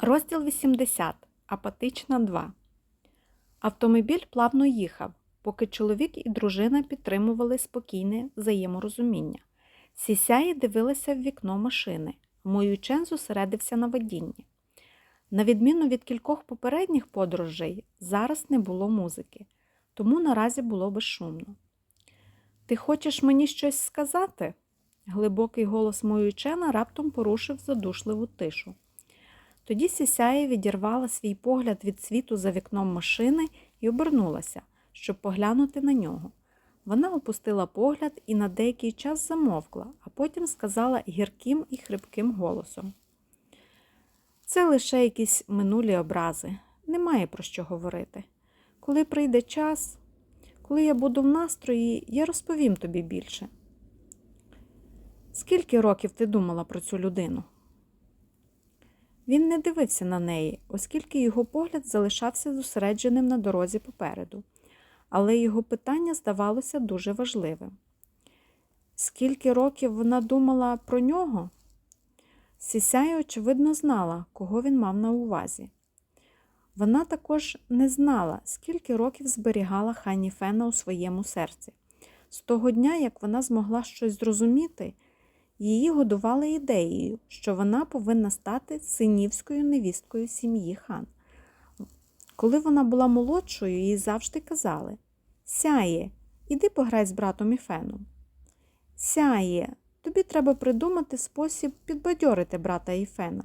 Розділ 80. Апатична 2. Автомобіль плавно їхав, поки чоловік і дружина підтримували спокійне взаєморозуміння. Сісяї дивилася в вікно машини. Моючен зосередився на водінні. На відміну від кількох попередніх подорожей, зараз не було музики, тому наразі було безшумно. Ти хочеш мені щось сказати? Глибокий голос Моючена раптом порушив задушливу тишу. Тоді Сісяя відірвала свій погляд від світу за вікном машини і обернулася, щоб поглянути на нього. Вона опустила погляд і на деякий час замовкла, а потім сказала гірким і хрипким голосом. Це лише якісь минулі образи, немає про що говорити. Коли прийде час, коли я буду в настрої, я розповім тобі більше. Скільки років ти думала про цю людину? Він не дивився на неї, оскільки його погляд залишався зосередженим на дорозі попереду, але його питання здавалося дуже важливим. Скільки років вона думала про нього? Сісяя, очевидно, знала, кого він мав на увазі. Вона також не знала, скільки років зберігала Хані Фена у своєму серці. З того дня, як вона змогла щось зрозуміти, Її годували ідеєю, що вона повинна стати синівською невісткою сім'ї хан. Коли вона була молодшою, їй завжди казали Сяє, іди пограй з братом Іфеном. Сяє, тобі треба придумати спосіб підбадьорити брата Іфена.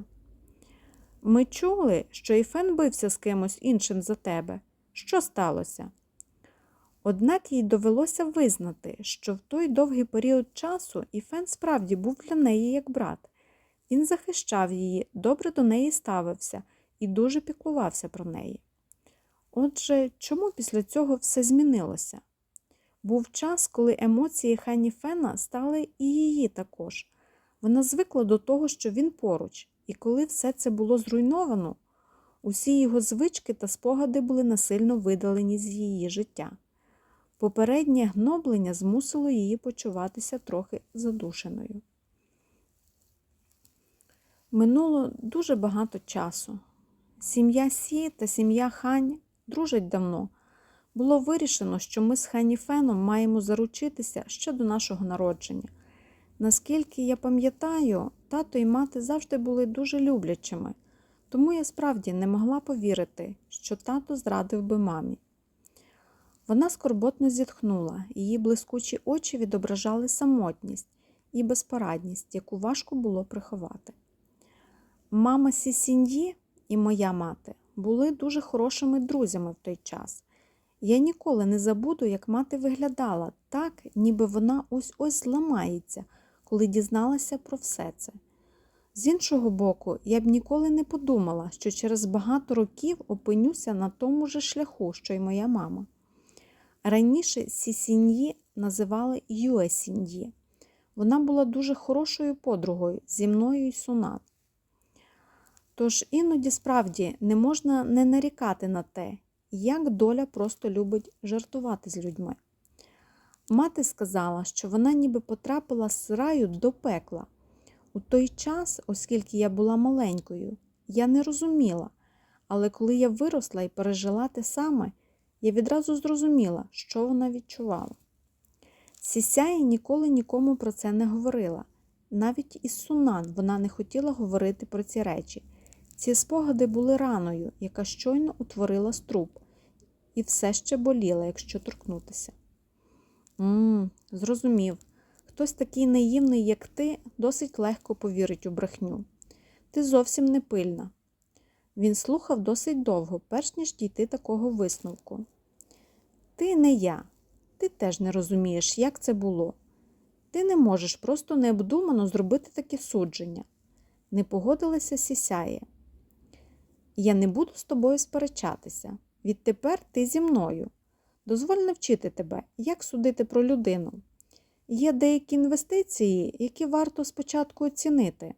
Ми чули, що Іфен бився з кимось іншим за тебе. Що сталося? Однак їй довелося визнати, що в той довгий період часу Іфен справді був для неї як брат. Він захищав її, добре до неї ставився і дуже піклувався про неї. Отже, чому після цього все змінилося? Був час, коли емоції Хані Фена стали і її також. Вона звикла до того, що він поруч, і коли все це було зруйновано, усі його звички та спогади були насильно видалені з її життя. Попереднє гноблення змусило її почуватися трохи задушеною. Минуло дуже багато часу. Сім'я Сі та сім'я Хань дружать давно. Було вирішено, що ми з Хані Феном маємо заручитися ще до нашого народження. Наскільки я пам'ятаю, тато і мати завжди були дуже люблячими, тому я справді не могла повірити, що тато зрадив би мамі. Вона скорботно зітхнула, її блискучі очі відображали самотність і безпорадність, яку важко було приховати. Мама Сісіньї і моя мати були дуже хорошими друзями в той час. Я ніколи не забуду, як мати виглядала так, ніби вона ось ось зламається, коли дізналася про все це. З іншого боку, я б ніколи не подумала, що через багато років опинюся на тому же шляху, що й моя мама. Раніше Сісіньї називали Юесіньї. Вона була дуже хорошою подругою зі мною й Сунат. Тож іноді справді не можна не нарікати на те, як доля просто любить жартувати з людьми. Мати сказала, що вона ніби потрапила з раю до пекла. У той час, оскільки я була маленькою, я не розуміла, але коли я виросла і пережила те саме, я відразу зрозуміла, що вона відчувала. Сісяя ніколи нікому про це не говорила. Навіть із Сунан вона не хотіла говорити про ці речі. Ці спогади були раною, яка щойно утворила струп, і все ще боліла, якщо торкнутися. Мм, зрозумів, хтось такий наївний, як ти, досить легко повірить у брехню. Ти зовсім не пильна. Він слухав досить довго, перш ніж дійти такого висновку. Ти не я, ти теж не розумієш, як це було. Ти не можеш просто необдумано зробити таке судження. Не погодилася сісяє. Я не буду з тобою сперечатися. Відтепер ти зі мною. Дозволь навчити тебе, як судити про людину. Є деякі інвестиції, які варто спочатку оцінити.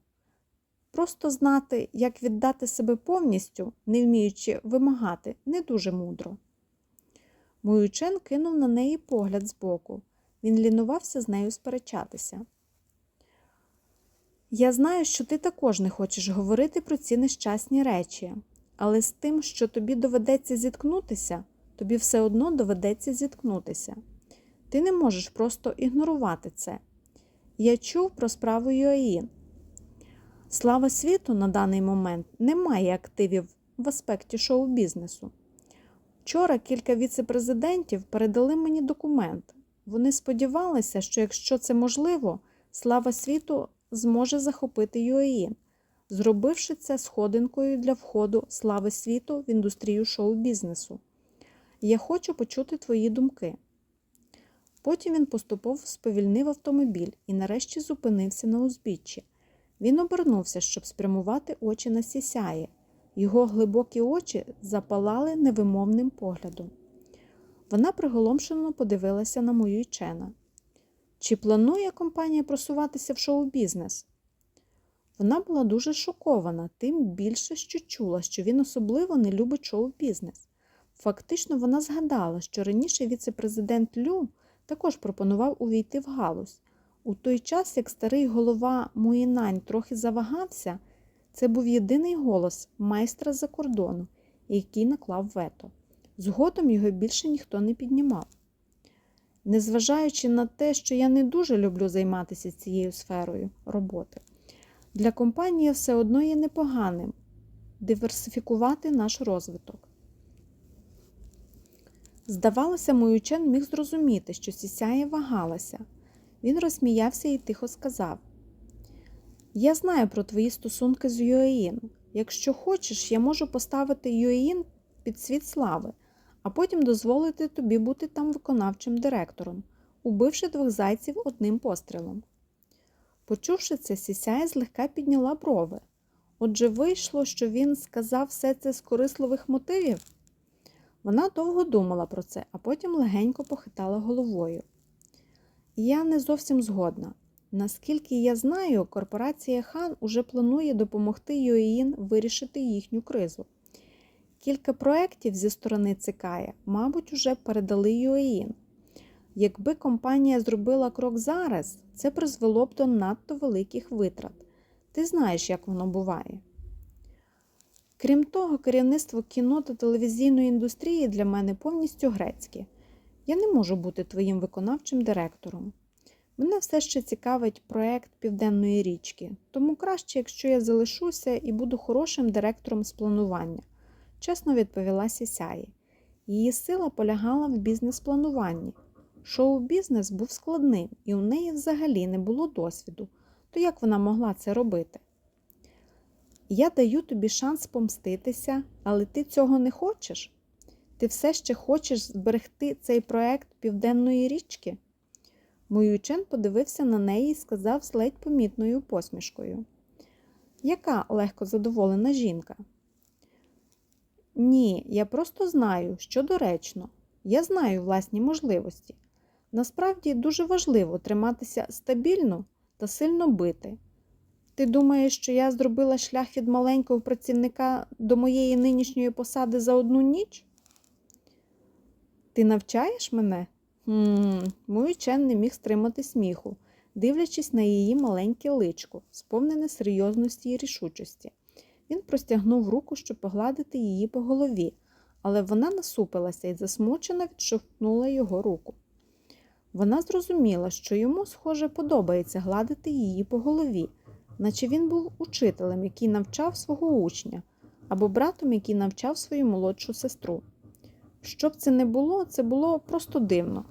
Просто знати, як віддати себе повністю, не вміючи вимагати, не дуже мудро. Моючен кинув на неї погляд збоку. Він лінувався з нею сперечатися. Я знаю, що ти також не хочеш говорити про ці нещасні речі, але з тим, що тобі доведеться зіткнутися, тобі все одно доведеться зіткнутися. Ти не можеш просто ігнорувати це. Я чув про справу Йоїн. Слава світу на даний момент не має активів в аспекті шоу-бізнесу. Вчора кілька віце-президентів передали мені документ. Вони сподівалися, що якщо це можливо, слава світу зможе захопити ЮАІН, зробивши це сходинкою для входу слави світу в індустрію шоу-бізнесу. Я хочу почути твої думки. Потім він поступово сповільнив автомобіль і нарешті зупинився на узбіччі. Він обернувся, щоб спрямувати очі на сісяє. Його глибокі очі запалали невимовним поглядом. Вона приголомшено подивилася на мою чена. Чи планує компанія просуватися в шоу-бізнес? Вона була дуже шокована, тим більше, що чула, що він особливо не любить шоу-бізнес. Фактично, вона згадала, що раніше віце-президент Лю також пропонував увійти в галузь. У той час, як старий голова Муїнань трохи завагався, це був єдиний голос майстра з-за кордону, який наклав вето. Згодом його більше ніхто не піднімав. Незважаючи на те, що я не дуже люблю займатися цією сферою роботи, для компанії все одно є непоганим диверсифікувати наш розвиток. Здавалося, Моючен міг зрозуміти, що Сісяє вагалася. Він розсміявся і тихо сказав: Я знаю про твої стосунки з Юеїн. Якщо хочеш, я можу поставити Юеїн під світ слави, а потім дозволити тобі бути там виконавчим директором, убивши двох зайців одним пострілом. Почувши це, Сісяя злегка підняла брови. Отже, вийшло, що він сказав все це з корисливих мотивів. Вона довго думала про це, а потім легенько похитала головою. Я не зовсім згодна. Наскільки я знаю, корпорація Хан уже планує допомогти Юеїн вирішити їхню кризу. Кілька проєктів зі сторони Цикая, мабуть, уже передали Юеїн. Якби компанія зробила крок зараз, це призвело б до надто великих витрат. Ти знаєш, як воно буває. Крім того, керівництво кіно та телевізійної індустрії для мене повністю грецьке. Я не можу бути твоїм виконавчим директором. Мене все ще цікавить проект Південної річки, тому краще, якщо я залишуся і буду хорошим директором з планування, чесно відповіла Сісяї. Її сила полягала в бізнес-плануванні. Шоу-бізнес був складним, і у неї взагалі не було досвіду, то як вона могла це робити? Я даю тобі шанс помститися, але ти цього не хочеш? Ти все ще хочеш зберегти цей проект Південної річки? Моючен подивився на неї і сказав з ледь помітною посмішкою. Яка легко задоволена жінка? Ні, я просто знаю, що доречно. Я знаю власні можливості. Насправді дуже важливо триматися стабільно та сильно бити. Ти думаєш, що я зробила шлях від маленького працівника до моєї нинішньої посади за одну ніч? Ти навчаєш мене? Мой чен не міг стримати сміху, дивлячись на її маленьке личко, сповнене серйозності і рішучості. Він простягнув руку, щоб погладити її по голові, але вона насупилася і засмучено відшовхнула його руку. Вона зрозуміла, що йому, схоже, подобається гладити її по голові, наче він був учителем, який навчав свого учня, або братом, який навчав свою молодшу сестру. Щоб це не було, це було просто дивно.